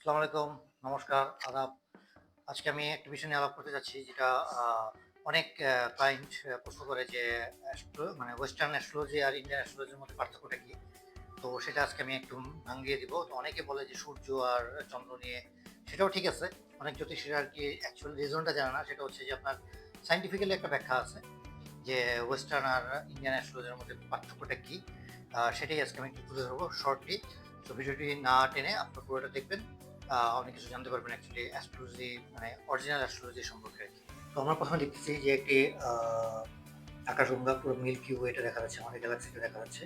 আসসালামু আলাইকুম, নমস্কার, আদাব। আজকে আমি একটা বিষয় নিয়ে আলাপ করতে যাচ্ছি, যেটা অনেক ক্লায়েন্ট প্রশ্ন করে যে মানে ওয়েস্টার্ন অ্যাস্ট্রোলজি আর ইন্ডিয়ান অ্যাস্ট্রোলজির মধ্যে পার্থক্যটা কি? তো সেটা আজকে আমি একটু ভাঙিয়ে দিব। তো অনেকে বলে যে সূর্য আর চন্দ্র নিয়ে সেটাও ঠিক আছে। অনেক জ্যোতিষীরা আর কি অ্যাকচুয়াল রিজনটা জানে না। সেটা হচ্ছে যে আপনার সাইন্টিফিক্যালি একটা ব্যাখ্যা আছে যে ওয়েস্টার্ন আর ইন্ডিয়ান অ্যাস্ট্রোলজির মধ্যে পার্থক্যটা কি। সেটাই আজকে আমি একটু তুলে ধরবো শর্টলি তো ভিডিওটি না টেনে আপনার পুরোটা দেখবেন। অনেক কিছু জানতে পারবেন অ্যাকচুয়ালি অ্যাস্ট্রোলজি মানে অরিজিনাল অ্যাস্ট্রোলজি সম্পর্কে আর কি। তো আমরা প্রথমে দেখতেছি যে একটি আকাশগঙ্গা, পুরো মিল্কি ওয়েটা দেখা যাচ্ছে, আমাদের গ্যালাক্সিটা দেখা যাচ্ছে।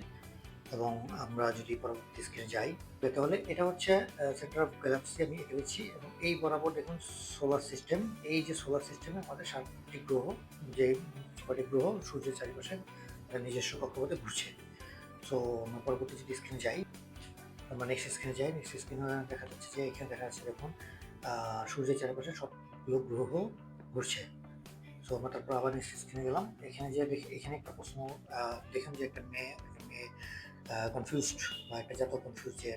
এবং আমরা যদি পরবর্তী স্ক্রিনে যাই তাহলে এটা হচ্ছে সেন্টার অফ গ্যালাক্সি আমি এঁকে দিচ্ছি। এবং এই বরাবর দেখুন সোলার সিস্টেম এই যে সোলার সিস্টেমে আমাদের সাতটি গ্রহ, যে ছয়টি গ্রহ সূর্যের চারিপাশে নিজস্ব কক্ষপথে ঘুরছে। সো আমরা পরবর্তী যদি স্ক্রিনে যাই আমরা নেক্সট স্ক্রিনে যাই নেক্সট স্ক্রিনে দেখা যাচ্ছে যে, এখানে দেখা যাচ্ছে দেখুন সূর্যের চারপাশে সবগুলো গ্রহ ঘুরছে। সো আমরা তারপর আবার নেক্সট স্ক্রিনে গেলাম। এখানে যে এখানে একটা প্রশ্ন দেখেন যে একটা মেয়ে একটা মেয়ে কনফিউজড বা একটা জাতক কনফিউজ যে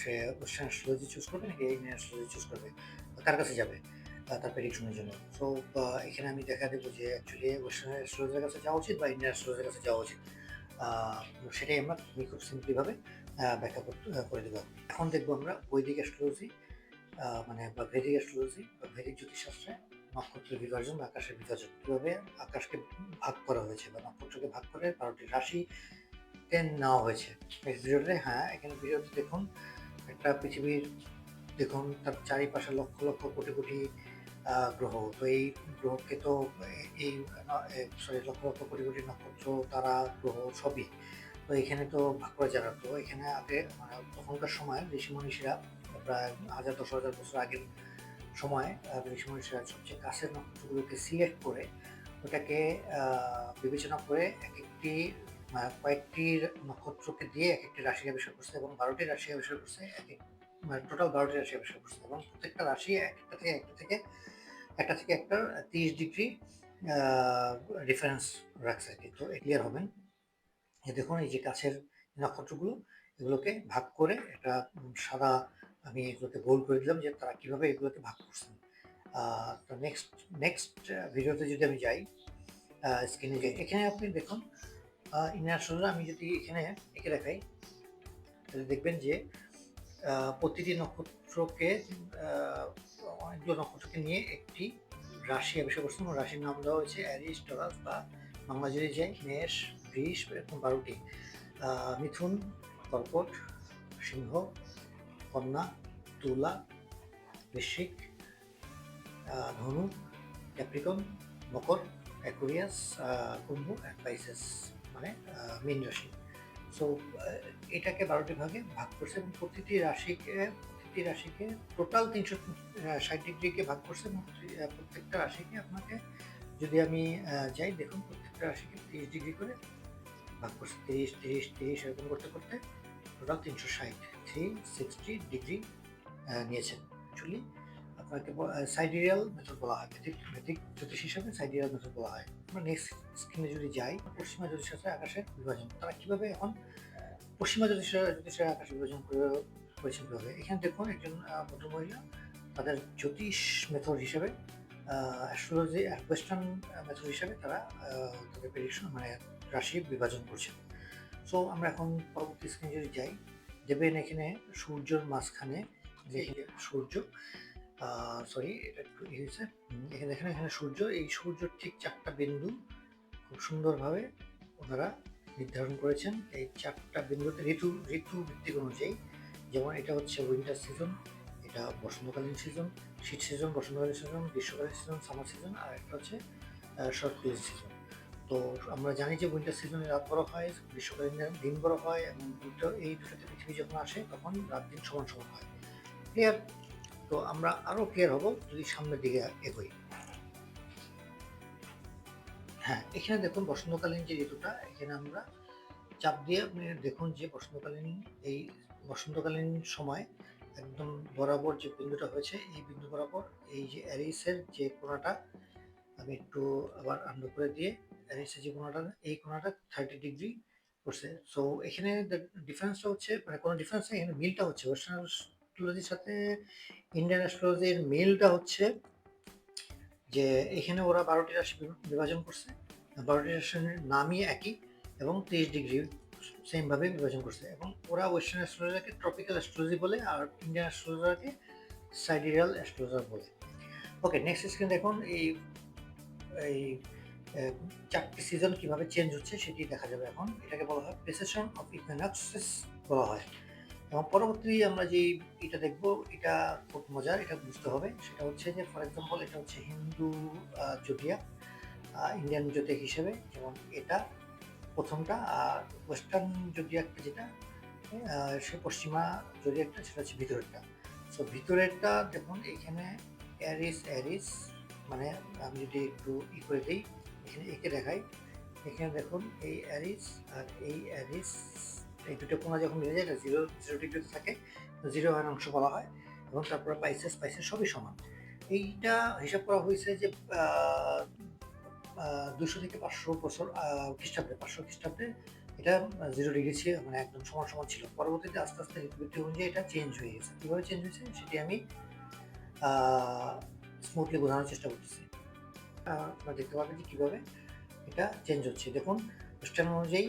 সে ওয়েস্টার্ন অ্যাস্ট্রোলজি চুজ করবে নাকি ইন্ডিয়ান অ্যাস্ট্রোলজি চুজ করবে? কার কাছে যাবে? তার প্রেডিকশনের জন্য। সো এখানে আমি দেখা দেবো যে অ্যাকচুয়ালি ওয়েস্টার্ন অ্যাস্ট্রোলজির কাছে যাওয়া উচিত বা ইন্ডিয়ান অ্যাস্ট্রোলজির কাছে যাওয়া উচিত। সেটাই আমরা আমি খুব সিম্পলিভাবে ব্যাখ্যা করে দেবো। এখন দেখব আমরা বৈদিক অ্যাস্ট্রোলজি মানে বা ভেদিক অ্যাস্ট্রোলজি বা ভেদিক জ্যোতিষশাস্ত্রে নক্ষত্রের বিভাজন, আকাশের বিভাজন। কীভাবে আকাশকে ভাগ করা হয়েছে বা নক্ষত্রকে ভাগ করে বারোটি রাশি টেন নেওয়া হয়েছে? ভিডিওতে হ্যাঁ এখানে ভিডিওতে দেখুন, একটা পৃথিবীর, দেখুন, তার চারিপাশে লক্ষ লক্ষ কোটি কোটি গ্রহ তো এই গ্রহকে তো, এই সরি লক্ষ লক্ষ কোটি কোটি নক্ষত্র, তারা গ্রহ সবই। তো এখানে তো ভাগ করে যারা তো এখানে আগে মানে তখনকার সময় ঋষি মনীষীরা প্রায় হাজার, দশ হাজার বছর আগের সময় ঋষি মনীষীরা সবচেয়ে কাছের নক্ষত্রগুলোকে সিলেক্ট করে, ওটাকে বিবেচনা করে এক একটি কয়েকটি নক্ষত্রকে দিয়ে এক একটি রাশি আবিষ্কার করছে এবং বারোটি রাশি আবিষ্কার করছে এক এক টোটাল বারোটি রাশি আবিষ্কার করছে এবং প্রত্যেকটা রাশি একটা থেকে একটা থেকে একটা থেকে একটা তিরিশ ডিগ্রি রেফারেন্স রাখছে। আর কি তো ক্লিয়ার হবেন দেখুন, এই যে কাছের নক্ষত্রগুলো, এগুলোকে ভাগ করে একটা সাদা আমি এগুলোকে গোল করে দিলাম যে তারা কীভাবে এগুলোকে ভাগ করছেন তো নেক্সট নেক্সট ভিডিওতে যদি আমি যাই স্ক্রিনে যাই, এখানে আপনি দেখুন সোজা আমি যদি এখানে এঁকে দেখাই, তাহলে দেখবেন যে প্রতিটি নক্ষত্রকে আহ, নক্ষত্রকে নিয়ে একটি রাশি আবিষ্কার করছেন রাশির নাম দেওয়া হয়েছে অ্যারিস টরাস বা বাংলা যদি যাই মেষ বৃষ এরকম বারোটি মিথুন কর্কট সিংহ কন্যা তুলা বৃশ্চিক ধনু Capricorn Makar Aquarius Kumbh and মানে মীন রাশি। সো এটাকে বারোটি ভাগে ভাগ করছে এবং প্রতিটি রাশিকে প্রতিটি রাশিকে টোটাল তিনশো ষাট ডিগ্রিকে ভাগ করছে এবং প্রত্যেকটা রাশিকে আপনাকে যদি আমি যাই, দেখুন প্রত্যেকটা রাশিকে তিরিশ ডিগ্রি করে ভাগ করছে, তিরিশ তিরিশ তিরিশ এরকম করতে করতে টোটাল তিনশো ষাট, থ্রি সিক্সটি ডিগ্রি নিয়েছেন। অ্যাকচুয়ালি আপনাকে সাইডেরিয়াল মেথড বলা হয় ভেদিক ভেদিক জ্যোতিষ হিসাবে সাইডেরিয়াল মেথড বলা হয়। আমরা নেক্সট স্ক্রিনে যদি যাই, পশ্চিমা জ্যোতিষশাস্ত্রে আকাশের বিভাজন, তারা কীভাবে এখন পশ্চিমা জ্যোতিষ, জ্যোতিষের আকাশ বিভাজন করে করেছেন কীভাবে এখানে দেখুন একজন ভদ্রমহিলা তাদের জ্যোতিষ মেথড হিসেবে অ্যাস্ট্রোলজি ওয়েস্টার্ন মেথড হিসেবে তারা তাদের প্রেডিকশন মানে রাশি বিভাজন করছেন সো আমরা এখন পরবর্তী স্ক্রিনে যদি যাই দেবেন এখানে সূর্যের মাঝখানে যে সূর্য সরি এটা একটু হয়েছে। এখানে দেখেন, এখানে সূর্য, এই সূর্যের ঠিক চারটা বিন্দু খুব সুন্দরভাবে ওনারা নির্ধারণ করেছেন। এই চারটা বিন্দুতে ঋতু ঋতু ভিত্তিক অনুযায়ী যেমন এটা হচ্ছে উইন্টার সিজন এটা বসন্তকালীন সিজন শীত সিজন বসন্তকালীন সিজন গ্রীষ্মকালীন সিজন সামার সিজন আর একটা হচ্ছে শরৎকালীন সিজন তো আমরা জানি যে উইন্টার সিজনে রাত বড় হয়, গ্রীষ্মকালীন দিন বড় হয় এবং দুটো এই দুটোতে পৃথিবী যখন আসে তখন রাত দিন সমান সমান হয়। ক্লিয়ার তো আমরা আরও ক্লিয়ার হব যদি সামনের দিকে এগোই। হ্যাঁ এখানে দেখুন বসন্তকালীন যে ঋতুটা, এখানে আমরা চাপ দিয়ে আপনি দেখুন যে বসন্তকালীন এই বসন্তকালীন সময় একদম বরাবর যে বিন্দুটা হয়েছে, এই বিন্দু বরাবর এই যে অ্যারিসের যে কোনাটা, আমি একটু আবার আন্ডু করে দিয়ে অ্যারিসের যে কোনাটা, এই কোনাটা থার্টি ডিগ্রি করছে। সো এখানে ডিফারেন্সটা হচ্ছে মানে কোনো ডিফারেন্স নেই, এখানে মিলটা হচ্ছে। ওয়েস্টার্ন অ্যাস্ট্রোলজির সাথে ইন্ডিয়ান অ্যাস্ট্রোলজির মিলটা হচ্ছে যে এখানে ওরা বারোটি রাশি বিভাজন করছে। বারোটি রাশির নামই একই এবং তেইশ ডিগ্রি সেমভাবে বিভাজন করছে। এবং ওরা ওয়েস্টার্ন অ্যাস্ট্রোলজারকে ট্রপিক্যাল অ্যাস্ট্রোলজি বলে আর ইন্ডিয়ান অ্যাস্ট্রোলজারকে সাইডিরিয়াল অ্যাস্ট্রোলজার বলে। ওকে নেক্সট স্ক্রিন দেখুন। এই এই চারটি সিজন কীভাবে চেঞ্জ হচ্ছে সেটি দেখা যাবে এখন। এটাকে বলা হয় প্রেসেশন অফ ইকুইনক্সিস বলা হয়। এবং পরবর্তী আমরা যে এটা দেখব, এটা খুব মজার, এটা বুঝতে হবে। সেটা হচ্ছে যে ফর এক্সাম্পল এটা হচ্ছে হিন্দু জোটিয়া ইন্ডিয়ান জোটিয়াক হিসেবে। যেমন এটা প্রথমটা, আর ওয়েস্টার্ন জোটিয়াকটা যেটা সে পশ্চিমা জোটিয়াকটা সেটা হচ্ছে ভিতরেরটা। সো ভিতরেরটা দেখুন, এখানে অ্যারিস অ্যারিস মানে আমি যদি একটু ই করে দিই, এখানে একে দেখাই। এখানে দেখুন, এই অ্যারিস আর এই অ্যারিস এই দুটো কোনা যখন মিলে যায় জিরো জিরো ডিগ্রিতে থাকে জিরো ওয়ান অংশ বলা হয়, এবং তারপরে পাইসেস পাইসেস সবই সমান। এইটা হিসাব করা হয়েছে যে দুশো থেকে পাঁচশো বছর খ্রিস্টাব্দে, পাঁচশো খ্রিস্টাব্দে এটা জিরো ডিগ্রি ছিল মানে একদম সমান সমান ছিল। পরবর্তীতে আস্তে আস্তে ঋতুবৃত্তি অনুযায়ী এটা চেঞ্জ হয়ে গেছে। কীভাবে চেঞ্জ হয়েছে? সেটি আমি স্মুথলি বোঝানোর চেষ্টা করতেছি। আপনারা দেখতে পাবেন যে কীভাবে এটা চেঞ্জ হচ্ছে। দেখুন ওয়েস্টার্ন অনুযায়ী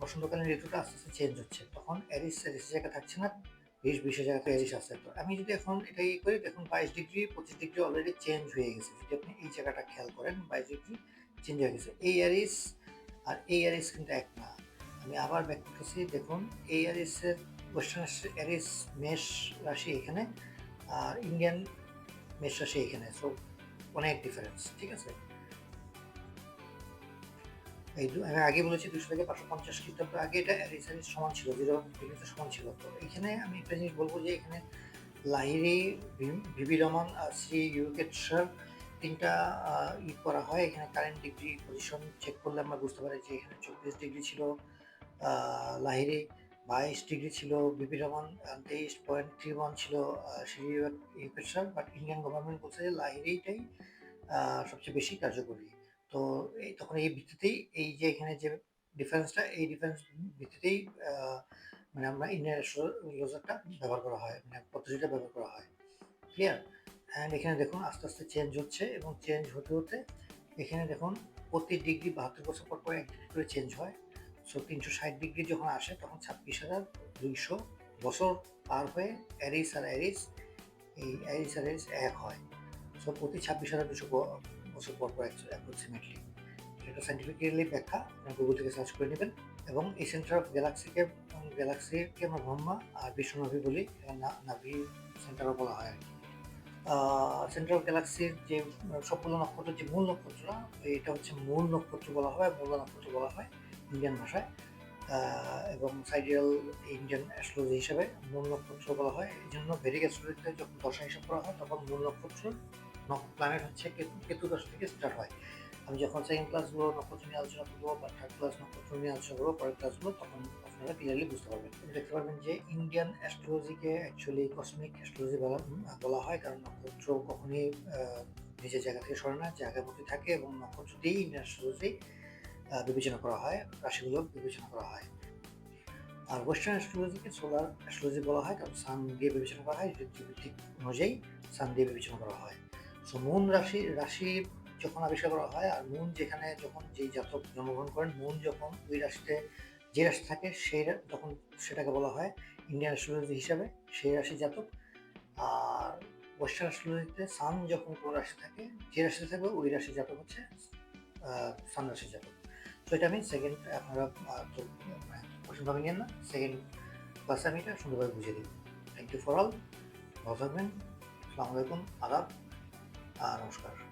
বসন্তকালীন ঋতুটা আস্তে আস্তে চেঞ্জ হচ্ছে। তখন অ্যারিস অ্যারিস জায়গা থাকছে না। বিশ বিশের জায়গাতে অ্যারিস আসছে তো আমি যদি এখন এটা ইয়ে করি, দেখুন বাইশ ডিগ্রি, পঁচিশ ডিগ্রি অলরেডি চেঞ্জ হয়ে গেছে। যদি আপনি এই জায়গাটা খেয়াল করেন, বাইশ ডিগ্রি চেঞ্জ হয়ে গেছে। এই অ্যারিস আর এই অ্যারিস কিন্তু এক না। আমি আবার ব্যাক করতেছি, দেখুন এই অ্যারিসের ওয়েস্টার্ন অ্যারিস মেষ রাশি এখানে আর ইন্ডিয়ান মেষ রাশি এখানে। সো অনেক ডিফারেন্স ঠিক আছে? এই আমি আগে বলেছি দুশো থেকে পাঁচশো পঞ্চাশ খ্রিস্টাব্দ আগে এটা অ্যারিস সমান ছিল জিরো ডিগ্রিতে সমান ছিল। তো এখানে আমি একটা জিনিস বলব যে এখানে লাহিরি ভিবি আর শ্রী ইউকেট স্যার তিনটা ই করা হয়। এখানে কারেন্ট ডিগ্রি পজিশন চেক করলে আমরা বুঝতে পারি যে এখানে চব্বিশ ডিগ্রি ছিল লাহিরি বাইশ ডিগ্রি ছিল বিপি রহমান তেইশ পয়েন্ট থ্রি ওয়ান ছিল শ্রী ইউকেট স্যার বাট ইন্ডিয়ান গভর্নমেন্ট বলছে যে লাহিরিটাই সবচেয়ে বেশি কার্যকরী। তো এই তখন এই ভিত্তিতেই এই যে এখানে যে ডিফারেন্সটা এই ডিফারেন্স ভিত্তিতেই মানে আমরা ইন্ডিয়ান অ্যাস্ট্রোলজারটা ব্যবহার করা হয় মানে পদ্ধতিটা ব্যবহার করা হয়। ক্লিয়ার অ্যান্ড এখানে দেখুন আস্তে আস্তে চেঞ্জ হচ্ছে এবং চেঞ্জ হতে হতে এখানে দেখুন প্রতি ডিগ্রি বাহাত্তর বছর পর পর এক ডিগ্রি করে চেঞ্জ হয়। সো তিনশো ষাট ডিগ্রি যখন আসে তখন ছাব্বিশ হাজার দুইশো বছর পার হয়ে অ্যারিস আর অ্যারিস এই অ্যারিস আর অ্যারিস এক হয়। সো প্রতি ছাব্বিশ হাজার দুশো বছর পর পর অ্যাপ্রক্সিমেটলি এটা সাইন্টিফিক্যালি ব্যাখ্যা, আপনার গুগল থেকে সার্চ করে নেবেন। এবং এই সেন্টার অফ গ্যালাক্সিকে গ্যালাক্সিকে আমরা ব্রহ্মা আর বিশ্বনভি বলি এবং নাভি সেন্টারও বলা হয় আর কি। সেন্টার অফ গ্যালাক্সির যে, সবগুলো নক্ষত্রের যে মূল নক্ষত্রটা এটা হচ্ছে মূল নক্ষত্র বলা হয়, মূল নক্ষত্র বলা হয় ইন্ডিয়ান ভাষায়। এবং সাইডিয়াল ইন্ডিয়ান অ্যাস্ট্রোলজি হিসেবে মূল নক্ষত্র বলা হয়। এই জন্য ভেরিক অ্যাস্ট্রোলজিতে যখন দশা হিসাব করা হয়, তখন মূল নক্ষত্র প্ল্যানেট হচ্ছে কেতু দশা থেকে স্টার্ট হয়। আমি যখন সেকেন্ড ক্লাসগুলো নক্ষত্র নিয়ে আলোচনা করব বা থার্ড ক্লাস নক্ষত্র নিয়ে আলোচনা করব, পরের ক্লাসগুলো তখন আপনারা ক্লিয়ারলি বুঝতে পারবেন। দেখতে পারবেন যে ইন্ডিয়ান অ্যাস্ট্রোলজিকে অ্যাকচুয়ালি কসমিক অ্যাস্ট্রোলজি বলা বলা হয়। কারণ নক্ষত্র কখনই নিজের জায়গা থেকে সরে না, জায়গার মধ্যে থাকে এবং নক্ষত্র দিয়েই ইন্ডিয়ান অ্যাস্ট্রোলজি বিবেচনা করা হয়, রাশিগুলো বিবেচনা করা হয়। আর ওয়েস্টার্ন অ্যাস্ট্রোলজিকে সোলার অ্যাস্ট্রোলজি বলা হয়। কারণ সান দিয়ে বিবেচনা করা হয় ঋতুভিত্তিক অনুযায়ী সান দিয়ে বিবেচনা করা হয়। সো মুন রাশি রাশি যখন আবিষ্কার করা হয় আর মুন যেখানে যখন যেই জাতক জন্মগ্রহণ করেন মুন যখন ওই রাশিতে যে রাশি থাকে সেই তখন সেটাকে বলা হয় ইন্ডিয়ান অ্যাস্ট্রোলজি হিসাবে, সেই রাশি জাতক। আর ওয়েস্টার্ন অ্যাস্ট্রোলজিতে সান যখন কোনো রাশি থাকে, যে রাশিতে থাকবে ওই রাশি জাতক হচ্ছে সান রাশি জাতক। তো এটা আমি সেকেন্ড আপনারা কঠিনভাবে নিয়েন না। সেকেন্ড ক্লাসে আমি এটা সুন্দরভাবে বুঝিয়ে দিই। থ্যাংক ইউ ফর অল ভালো থাকবেন। আসসালামু আলাইকুম। আর নমস্কার